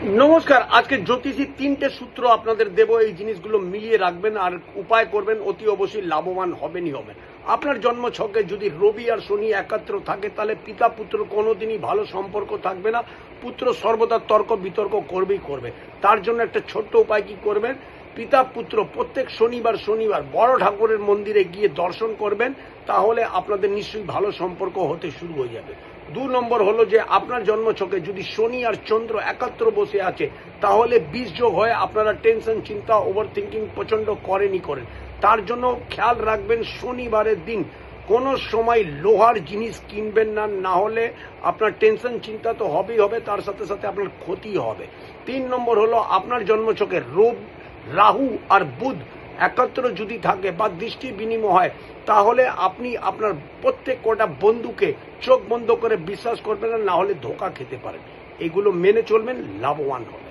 নমস্কার, আজকে জ্যোতিষী তিনটে সূত্র আপনাদের দেব। এই জিনিসগুলো মিলিয়ে রাখবেন আর উপায় করবেন, অতি অবশ্যই লাভবান হবেনই হবেন। আপনার জন্ম ছকে যদি রবি আর শনি একাত্র থাকে, তাহলে পিতা পুত্র কোনোদিনই ভালো সম্পর্ক থাকবে না। পুত্র সর্বদা তর্ক বিতর্ক করবেই করবে। তার জন্য একটা ছোট্ট উপায় কি করবেন? পিতা পুত্র প্রত্যেক শনিবার শনিবার বড় ঠাকুরের মন্দিরে গিয়ে দর্শন করবেন, তাহলে আপনাদের নিশ্চয়ই ভালো সম্পর্ক হতে শুরু হয়ে যাবে। দু নম্বর হলো যে আপনার জন্মছকে যদি শনি আর চন্দ্র একাত্র বসে আছে, তাহলে বিষ যোগ হয়ে আপনারা টেনশন চিন্তা ওভার থিঙ্কিং প্রচণ্ড করেনই করেন। তার জন্য খেয়াল রাখবেন শনিবারের দিন। কোনো সময় লোহার জিনিস কিনবেন না না হলে আপনার টেনশন চিন্তা তো হবেই হবে, তার সাথে সাথে আপনার ক্ষতি হবে। তিন নম্বর হলো আপনার জন্মছকে রোগ রাহু আর বুধ একত্র যদি থাকে বা দৃষ্টি বিনিময় হয়, তাহলে আপনি আপনার প্রত্যেক কটা বন্ধুকে চোখ বন্ধ করে বিশ্বাস করবেন না হলে ধোকা খেতে পারেন। এগুলো মেনে চলবেন, লাভবান হবে